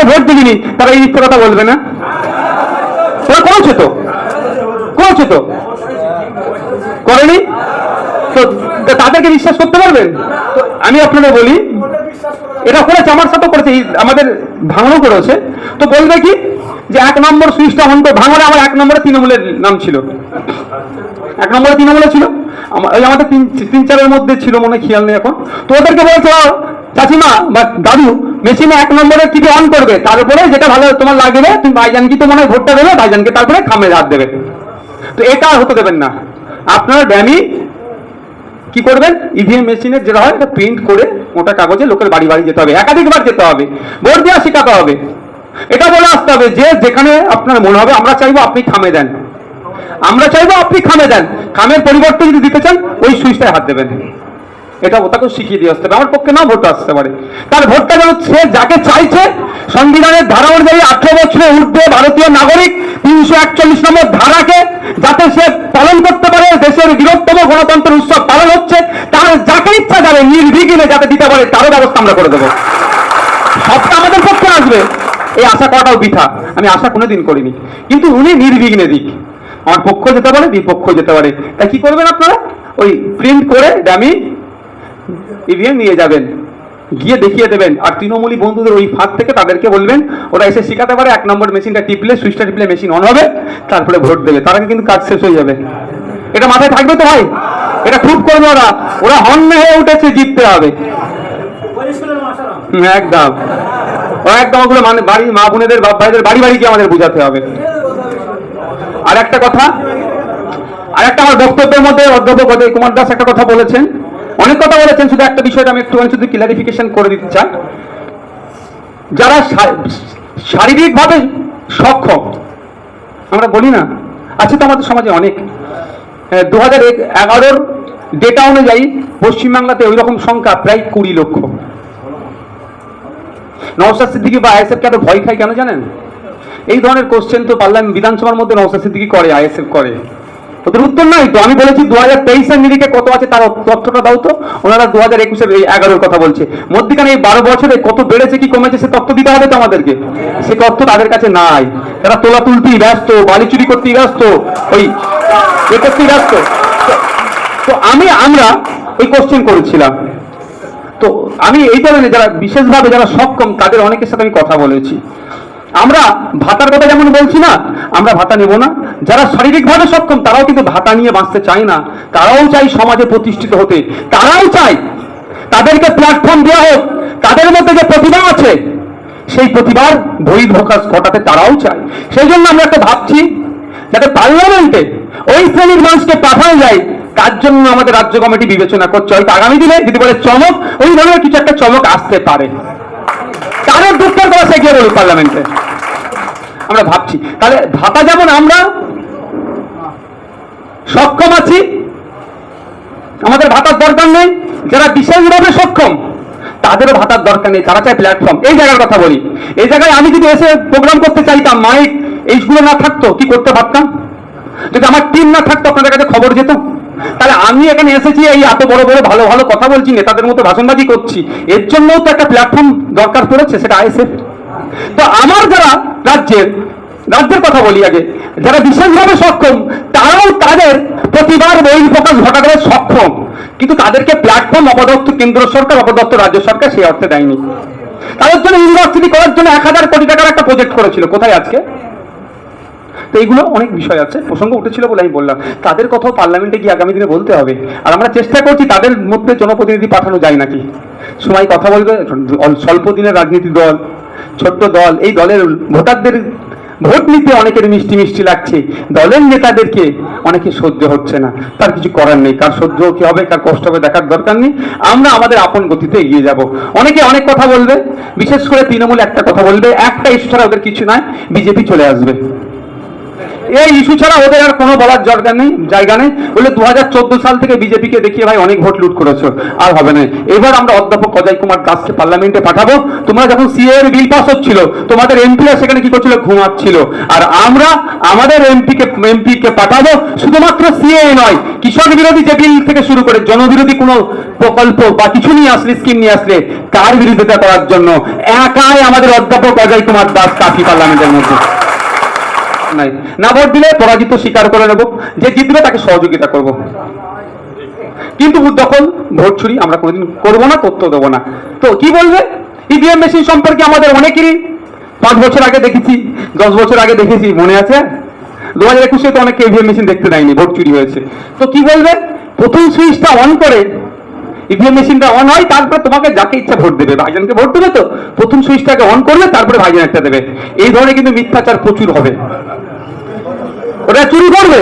অন্যকে ভোট দিবিনি তারা এই মিথ্যে কথা বলবে না। ওরা করেছে তো। করেছে তো। করেনি? তো তাদেরকে বিশ্বাস করতে পারবেন? আমি আপনাদের বলি, এটা করেছে, আমার সাথে করেছে আমাদের ভাঙনও করেছে। তো বলবে কি, যে এক নম্বর সুইচটা অন করে ভাঙনে আমার এক নম্বরে তৃণমূলের নাম ছিল। এক নম্বরে তৃণমূলে ছিল। আমাদের তিন তিন চারের মধ্যে ছিল, মনে খেয়াল নেই এখন। তো ওদেরকে বলছো চাচিমা বা দাদু মেশিনে এক নম্বরে টিভি অন করবে? তারপরে যেটা ভালো তোমার লাগবে, তুমি ভাইজানকে তো মনে হয় ভোটটা দেবে, ভাইজানকে তারপরে খামে হাত দেবে। তো এটা হতে দেবেন না। আপনার ড্যামি কি করবেন? ইভিএম মেশিনের যেটা হয়, এটা প্রিন্ট করে মোটা কাগজে লোকের বাড়ি বাড়ি যেতে হবে। একাধিকবার যেতে হবে। ভোট দেওয়া শেখাতে হবে। এটা বলে আসতে হবে যে যেখানে আপনার মনে হবে, আমরা চাইব আপনি খামে দেন। আমরা চাইব আপনি খামে দেন। খামের পরিবর্তে যদি দিতে চান, ওই সুইচটায় হাত দেবেন। এটা ওটাকে শিখিয়ে দিয়ে আসতে হবে। আমার পক্ষে না ভোট আসতে পারে। তার ভোটটা যেন সে যাকে চাইছে, সংবিধানের ধারা অনুযায়ী আঠারো বছরে ঊর্ধ্বে ভারতীয় নাগরিক তিনশো একচল্লিশ নম্বর ধারাকে যাতে সে পালন করতে পারে, দেশের বৃহত্তম গণতন্ত্র উৎসব পালন হচ্ছে, তার যাকে ইচ্ছা যাবে নির্বিঘ্নে যাতে দিতে পারে, তারও ব্যবস্থা আমরা করে দেবো। সবটা আমাদের পক্ষে আসবে। এই আশা করাটাও বৃথা। আমি আশা কোনোদিন করিনি। কিন্তু উনি নির্বিঘ্নে দিক। আমার পক্ষ যেতে পারে, বিপক্ষ যেতে পারে। তাই কি করবেন আপনারা? ওই প্রিন্ট করে দামি ইভিএম নিয়ে যাবেন। গিয়ে দেখিয়ে দেবেন। আর তৃণমূলী বন্ধুদের ওই ফাঁদ থেকে তাদেরকে বলবেন, ওরা এসে শেখাতে পারে, এক নম্বর মেশিনটা টিপলে, সুইচটা টিপলে মেশিন অন হবে, তারপরে ভোট দেবে। তার কিন্তু কাজ শেষ হয়ে যাবে। এটা মাথায় থাকবে তো ভাই? এটা খুব করবে ওরা। ওরা হন্যে হয়ে উঠেছে, জিততে হবে। একদম। একদম ওগুলো মানে বাড়ি, মা বোনেদের, বাপ ভাইদের বাড়ি বাড়ি গিয়ে আমাদের বোঝাতে হবে। আর একটা কথা আর একটা আমার বক্তব্যের মধ্যে অধ্যাপক অজয় কুমার দাস একটা কথা বলেছেন। অনেক কথা বলেছেন, শুধু একটা বিষয়টা আমি একটুখানি শুধু ক্লারিফিকেশন করে দিতে চাই। যারা শারীরিকভাবে সক্ষম, আমরা বলি না, আছে তো আমাদের সমাজে অনেক। দু হাজার এগারোর ডেটা অনুযায়ী পশ্চিমবাংলাতে ওই রকম সংখ্যা প্রায় কুড়ি লক্ষ। নওশাদ সিদ্দিকি বা আইএসএফ এত ভয় খায় কেন জানেন? এই ধরনের কোশ্চেন তো পার্লামেন্ট বিধানসভার মধ্যে নওশাদ সিদ্দিকি করে, আইএসএফ করে। ওদের উত্তর নাই তো। আমি বলেছি দু হাজার তেইশের নিরিখে কত আছে তার তথ্যটা দাও তো। ওনারা দু হাজার একুশের এই এগারোর কথা বলছে। মধ্যখানে এই বারো বছরে কত বেড়েছে, কি কমেছে, সে তথ্য দিতে হবে তো আমাদেরকে। সে তথ্য তাদের কাছে নাই। তারা তোলা তুলতেই ব্যস্ত, বালি চুরি করতেই ব্যস্ত, ওই এ করতেই ব্যস্ত। তো আমি, আমরা এই কোশ্চেন করেছিলাম। তো আমি এই ধরনের যারা, বিশেষভাবে যারা সক্ষম, তাদের অনেকের সাথে আমি কথা বলেছি। আমরা ভাতার কথা যেমন বলছি না, আমরা ভাতা নেব না। যারা শারীরিকভাবে সক্ষম, তারাও কিন্তু ভাতা নিয়ে বাঁচতে চায় না। তারাও চাই সমাজে প্রতিষ্ঠিত হতে। তারাও চায় তাদেরকে প্ল্যাটফর্ম দেওয়া হোক। তাদের মধ্যে যে প্রতিভা আছে, সেই প্রতিভার বহির্প্রকাশ ঘটাতে তারাও চায়। সেই জন্য আমরা একটা ভাবছি, যাতে পার্লামেন্টে ওই শ্রেণির মানুষকে পাঠানো যায়, তার জন্য আমাদের রাজ্য কমিটি বিবেচনা করছে হয়তো আগামী দিনে যদি বলে চমক, ওই ধরনের কিছু একটা চমক আসতে পারে। তাদের দুঃখের কথা সে গিয়ে বলুক পার্লামেন্টে। আমরা ভাবছি। তাহলে ভাতা যেমন আমরা, সক্ষম আছি, আমাদের ভাতার দরকার নেই, যারা বিশেষভাবে সক্ষম, তাদেরও ভাতার দরকার নেই, তারা চায় প্ল্যাটফর্ম এই জায়গার কথা বলি। এই জায়গায় আমি যদি এসে প্রোগ্রাম করতে চাইতাম, মাইক, এইগুলো না থাকতো, কি করতে পারতাম যদি আমার টিম না থাকতো, আপনাদের কাছে খবর যেত? তাহলে আমি এখানে এসেছি এই এত বড় বড় ভালো ভালো কথা বলছি, নেতাদের মতো ভাষণবাজি করছি। এর জন্যও তো একটা প্ল্যাটফর্ম দরকার পড়েছে, সেটা আইএসএফ। তো আমার যারা রাজ্যের রাজ্যের কথা বলি আগে, যারা বিশেষভাবে সক্ষম, তারাও তাদের প্রতিবার বহিঃপ্রকাশ ঘটাতে সক্ষম। কিন্তু তাদেরকে প্ল্যাটফর্ম অপদত্ত কেন্দ্র সরকার অপদত্ত রাজ্য সরকার সেই অর্থে দেয়নি। তাদের জন্য ইউনিভার্সিটি করার জন্য এক হাজার কোটি টাকার একটা প্রজেক্ট করেছিল। কোথায় আজকে? তো এইগুলো অনেক বিষয় আছে। প্রসঙ্গ উঠেছিল বলে আমি বললাম। তাদের কথাও পার্লামেন্টে গিয়ে আগামী দিনে বলতে হবে। আর আমরা চেষ্টা করছি তাদের মধ্যে জনপ্রতিনিধি পাঠানো যায় নাকি? সময় কথা বলবে, স্বল্প দিনের রাজনীতি দল, ছোট্ট দল, এই দলের ভোটারদের ভোট নিতে অনেকের মিষ্টি মিষ্টি লাগছে। দলের নেতাদেরকে অনেকে সহ্য হচ্ছে না। তার কিছু করার নেই। কার সহ্য কি হবে, কার কষ্ট হবে দেখার দরকার নেই। আমরা আমাদের আপন গতিতে এগিয়ে যাব। অনেকে অনেক কথা বলবে। বিশেষ করে তৃণমূল একটা কথা বলবে, একটা ইস্যু ছাড়া ওদের কিছু নয়। বিজেপি চলে আসবে। এই ইস্যু ছাড়া ওদের আর কোনো বলার দরকার নেই, জায়গা নেই। বলে দু হাজার চোদ্দ সাল থেকে বিজেপিকে দেখিয়ে ভাই অনেক ভোট লুট করেছ, আর হবে না। এবার আমরা অধ্যাপক অজয় কুমার দাসকে পার্লামেন্টে পাঠাবো। তোমরা যখন সিএ এর বিল পাস হচ্ছিল, তোমাদের এমপিরা সেখানে কি করছিল? ঘুমাচ্ছিল। আর আমরা আমাদের এমপি কে এমপি কে পাঠাবো, শুধুমাত্র সিএ নয়, কৃষক বিরোধী যে বিল থেকে শুরু করে জনবিরোধী কোনো প্রকল্প বা কিছু নিয়ে আসলে, স্কিম নিয়ে আসলে তার বিরোধিতা করার জন্য একাই আমাদের অধ্যাপক অজয় কুমার দাস কাফি পার্লামেন্টের মধ্যে। নাই। না ভোট দিলে পরাজিত স্বীকার করে নেব, যে জিতবে তাকে সহযোগিতা করব। কিন্তু দখল ভোট চুরি আমরা কোনোদিন করব না, তথ্য দেবো না। তো কি বলবে? ইভিএম মেশিন সম্পর্কে আমাদের অনেকেরই পাঁচ বছর আগে দেখেছি, দশ বছর আগে দেখেছি, মনে আছে? দু হাজার একুশে তো অনেকে ইভিএম মেশিন দেখতে দেয়নি, ভোট চুরি হয়েছে। তো কি বলবে? প্রথম সুইচটা অন করে ইভিএম মেশিনটা অন হয়, তারপরে তোমাকে যাকে ইচ্ছা ভোট দেবে, ভাইজানকে ভোট দেবে তো। প্রথম সুইচটাকে অন করবে, তারপরে ভাইজান একটা দেবে। এই ধরনের কিন্তু মিথ্যাচার প্রচুর হবে। ওটা চুরি করবে?